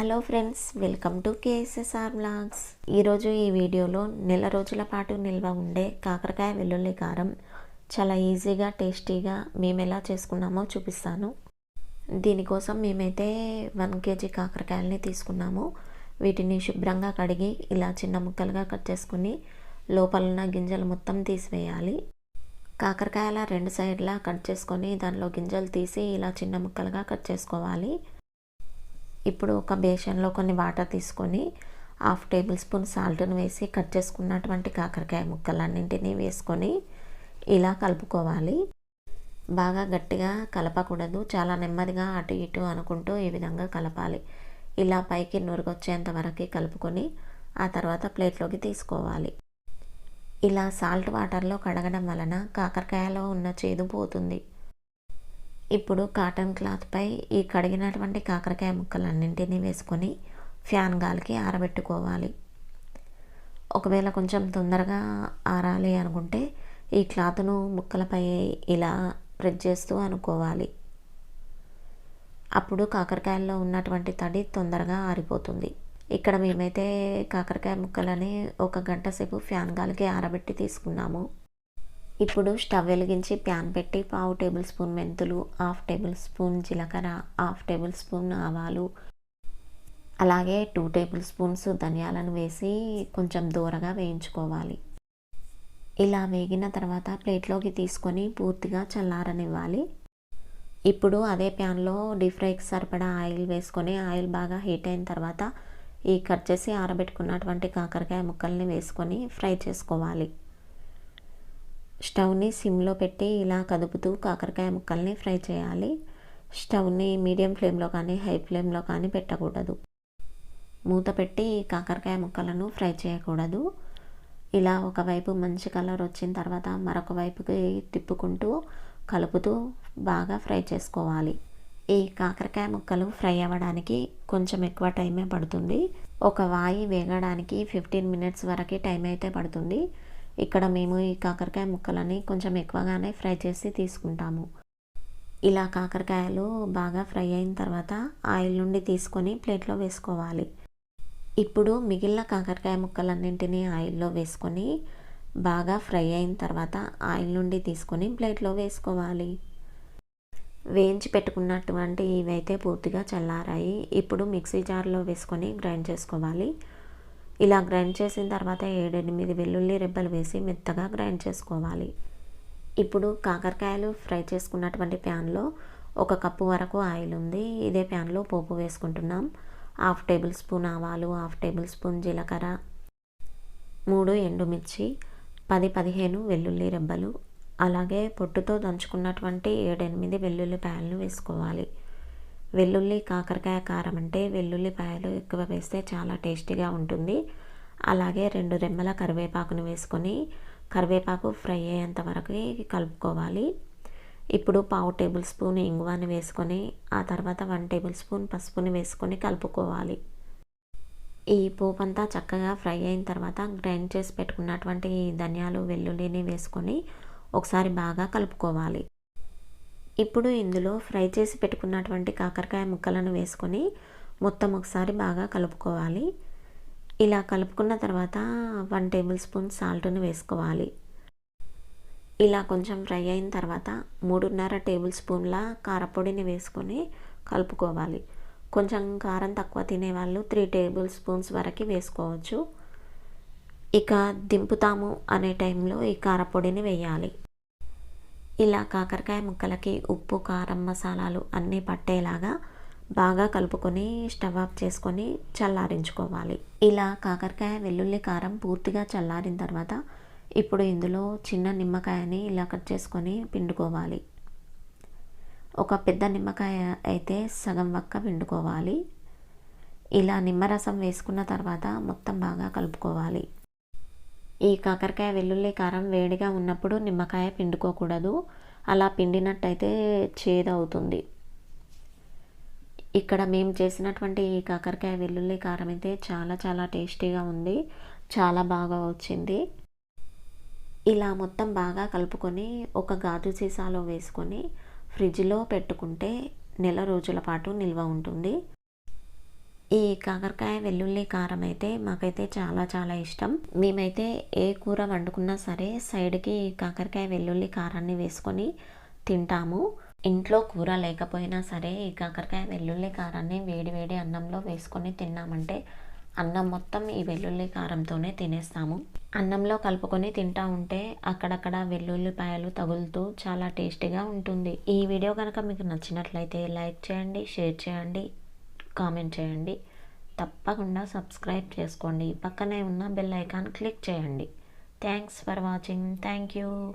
Hello friends welcome to KSSR blogs. ఈరోజు ఈ వీడియోలో నెల రోజుల పాటు నిల్వ ఉండే కాకరకాయ వెల్లుల్లి కారం చాలా ఈజీగా టేస్టీగా మేము ఎలా చేసుకున్నామో చూపిస్తాను. దీనికోసం మేమైతే వన్ కేజీ కాకరకాయలని తీసుకున్నాము. వీటిని శుభ్రంగా కడిగి ఇలా చిన్న ముక్కలుగా కట్ చేసుకుని లోపల ఉన్న గింజలు మొత్తం తీసివేయాలి. కాకరకాయల రెండు సైడ్లా కట్ చేసుకొని దానిలో గింజలు తీసి ఇలా చిన్న ముక్కలుగా కట్ చేసుకోవాలి. ఇప్పుడు ఒక బేషన్లో కొన్ని వాటర్ తీసుకొని హాఫ్ టేబుల్ స్పూన్ సాల్ట్ని వేసి కట్ చేసుకున్నటువంటి కాకరకాయ ముక్కలన్నింటినీ వేసుకొని ఇలా కలుపుకోవాలి. బాగా గట్టిగా కలపకూడదు. చాలా నెమ్మదిగా అటు ఇటు అనుకుంటూ ఈ విధంగా కలపాలి. ఇలా పైకి నురుగొచ్చేంత వరకు కలుపుకొని ఆ తర్వాత ప్లేట్లోకి తీసుకోవాలి. ఇలా సాల్ట్ వాటర్లో కడగడం వలన కాకరకాయలో ఉన్న చేదు పోతుంది. ఇప్పుడు కాటన్ క్లాత్పై ఈ కడిగినటువంటి కాకరకాయ ముక్కలన్నింటినీ వేసుకొని ఫ్యాన్ గాలికి ఆరబెట్టుకోవాలి. ఒకవేళ కొంచెం తొందరగా ఆరాలి అనుకుంటే ఈ క్లాత్ను ముక్కలపై ఇలా ప్రెస్ చేస్తూ అనుకోవాలి. అప్పుడు కాకరకాయల్లో ఉన్నటువంటి తడి తొందరగా ఆరిపోతుంది. ఇక్కడ మేమైతే కాకరకాయ ముక్కలని ఒక గంట సేపు ఫ్యాన్ గాలికి ఆరబెట్టి తీసుకున్నాము. ఇప్పుడు స్టవ్ వెలిగించి ప్యాన్ పెట్టి పావు టేబుల్ స్పూన్ మెంతులు హాఫ్ టేబుల్ స్పూన్ జీలకర్ర హాఫ్ టేబుల్ స్పూన్ ఆవాలు అలాగే టూ టేబుల్ స్పూన్స్ ధనియాలను వేసి కొంచెం దూరగా వేయించుకోవాలి. ఇలా వేగిన తర్వాత ప్లేట్లోకి తీసుకొని పూర్తిగా చల్లారనివ్వాలి. ఇప్పుడు అదే ప్యాన్లో డీప్ ఫ్రైకి సరిపడా ఆయిల్ వేసుకొని ఆయిల్ బాగా హీట్ అయిన తర్వాత ఈ కట్ చేసి ఆరబెట్టుకున్నటువంటి కాకరకాయ ముక్కల్ని వేసుకొని ఫ్రై చేసుకోవాలి. స్టవ్ని సిమ్లో పెట్టి ఇలా కదుపుతూ కాకరకాయ ముక్కల్ని ఫ్రై చేయాలి. స్టవ్ని మీడియం ఫ్లేమ్లో కానీ హై ఫ్లేమ్లో కానీ పెట్టకూడదు. మూత పెట్టి కాకరకాయ ముక్కలను ఫ్రై చేయకూడదు. ఇలా ఒకవైపు మంచి కలర్ వచ్చిన తర్వాత మరొక వైపుకి తిప్పుకుంటూ కలుపుతూ బాగా ఫ్రై చేసుకోవాలి. ఈ కాకరకాయ ముక్కలు ఫ్రై అవ్వడానికి కొంచెం ఎక్కువ టైమే పడుతుంది. ఒక వాయి వేగడానికి ఫిఫ్టీన్ మినిట్స్ వరకు టైం అయితే పడుతుంది. ఇక్కడ మేము ఈ కాకరకాయ ముక్కలని కొంచెం ఎక్కువగానే ఫ్రై చేసి తీసుకుంటాము. ఇలా కాకరకాయలు బాగా ఫ్రై అయిన తర్వాత ఆయిల్ నుండి తీసుకొని ప్లేట్లో వేసుకోవాలి. ఇప్పుడు మిగిలిన కాకరకాయ ముక్కలన్నింటినీ ఆయిల్లో వేసుకొని బాగా ఫ్రై అయిన తర్వాత ఆయిల్ నుండి తీసుకొని ప్లేట్లో వేసుకోవాలి. వేయించి పెట్టుకున్నటువంటి ఇవైతే పూర్తిగా చల్లారాయి. ఇప్పుడు మిక్సీ జార్లో వేసుకొని గ్రైండ్ చేసుకోవాలి. ఇలా గ్రైండ్ చేసిన తర్వాత ఏడెనిమిది వెల్లుల్లి రెబ్బలు వేసి మెత్తగా గ్రైండ్ చేసుకోవాలి. ఇప్పుడు కాకరకాయలు ఫ్రై చేసుకున్నటువంటి ప్యాన్లో ఒక కప్పు వరకు ఆయిల్ ఉంది. ఇదే ప్యాన్లో పోపు వేసుకుంటున్నాం. హాఫ్ టేబుల్ స్పూన్ ఆవాలు హాఫ్ టేబుల్ స్పూన్ జీలకర్ర మూడు ఎండుమిర్చి పది పదిహేను వెల్లుల్లి రెబ్బలు. అలాగే పొట్టుతో దంచుకున్నటువంటి ఏడెనిమిది వెల్లుల్లిపాయలను వేసుకోవాలి. వెల్లుల్లి కాకరకాయ కారం అంటే వెల్లుల్లిపాయలు ఎక్కువ వేస్తే చాలా టేస్టీగా ఉంటుంది. అలాగే రెండు రెమ్మల కరివేపాకును వేసుకొని కరివేపాకు ఫ్రై అయ్యేంత వరకు కలుపుకోవాలి. ఇప్పుడు పావు టేబుల్ స్పూన్ ఇంగువాని వేసుకొని ఆ తర్వాత వన్ టేబుల్ స్పూన్ పసుపుని వేసుకొని కలుపుకోవాలి. ఈ పోపు అంతా చక్కగా ఫ్రై అయిన తర్వాత గ్రైండ్ చేసి పెట్టుకున్నటువంటి ధనియాలు వెల్లుల్లిని వేసుకొని ఒకసారి బాగా కలుపుకోవాలి. ఇప్పుడు ఇందులో ఫ్రై చేసి పెట్టుకున్నటువంటి కాకరకాయ ముక్కలను వేసుకొని మొత్తం ఒకసారి బాగా కలుపుకోవాలి. ఇలా కలుపుకున్న తర్వాత వన్ టేబుల్ స్పూన్ సాల్ట్ని వేసుకోవాలి. ఇలా కొంచెం ఫ్రై అయిన తర్వాత మూడున్నర టేబుల్ స్పూన్ల కారపొడిని వేసుకొని కలుపుకోవాలి. కొంచెం కారం తక్కువ తినేవాళ్ళు త్రీ టేబుల్ స్పూన్స్ వరకు వేసుకోవచ్చు. ఇక దింపుతాము అనే టైంలో ఈ కారపొడిని వేయాలి. ఇలా కాకరకాయ ముక్కలకి ఉప్పు కారం మసాలాలు అన్నీ పట్టేలాగా బాగా కలుపుకొని స్టవ్ ఆఫ్ చేసుకొని చల్లారించుకోవాలి. ఇలా కాకరకాయ వెల్లుల్లి కారం పూర్తిగా చల్లారిన తర్వాత ఇప్పుడు ఇందులో చిన్న నిమ్మకాయని ఇలా కట్ చేసుకొని పిండుకోవాలి. ఒక పెద్ద నిమ్మకాయ అయితే సగం వక్క పిండుకోవాలి. ఇలా నిమ్మరసం వేసుకున్న తర్వాత మొత్తం బాగా కలుపుకోవాలి. ఈ కాకరకాయ వెల్లుల్లి కారం వేడిగా ఉన్నప్పుడు నిమ్మకాయ పిండుకోకూడదు. అలా పిండినట్టయితే చేదవుతుంది. ఇక్కడ మేము చేసినటువంటి ఈ కాకరకాయ వెల్లుల్లి కారం అయితే చాలా చాలా టేస్టీగా ఉంది. చాలా బాగా వచ్చింది. ఇలా మొత్తం బాగా కలుపుకొని ఒక గాజు సీసాలో వేసుకొని ఫ్రిడ్జ్లో పెట్టుకుంటే నెల రోజుల పాటు నిల్వ ఉంటుంది. ఈ కాకరకాయ వెల్లుల్లి కారం అయితే మాకైతే చాలా చాలా ఇష్టం. మేమైతే ఏ కూర వండుకున్నా సరే సైడ్కి కాకరకాయ వెల్లుల్లి కారాన్ని వేసుకొని తింటాము. ఇంట్లో కూర లేకపోయినా సరే ఈ కాకరకాయ వెల్లుల్లి కారాన్ని వేడి వేడి అన్నంలో వేసుకొని తిన్నామంటే అన్నం మొత్తం ఈ వెల్లుల్లి కారంతోనే తినేస్తాము. అన్నంలో కలుపుకొని తింటా ఉంటే అక్కడక్కడ వెల్లుల్లిపాయలు తగులుతూ చాలా టేస్టీగా ఉంటుంది. ఈ వీడియో కనుక మీకు నచ్చినట్లయితే లైక్ చేయండి షేర్ చేయండి. కామెంట్ చేయండి. తప్పకుండా సబ్స్క్రైబ్ చేసుకోండి. పక్కనే ఉన్న బెల్ ఐకాన్ క్లిక్ చేయండి. Thanks for watching. Thank you.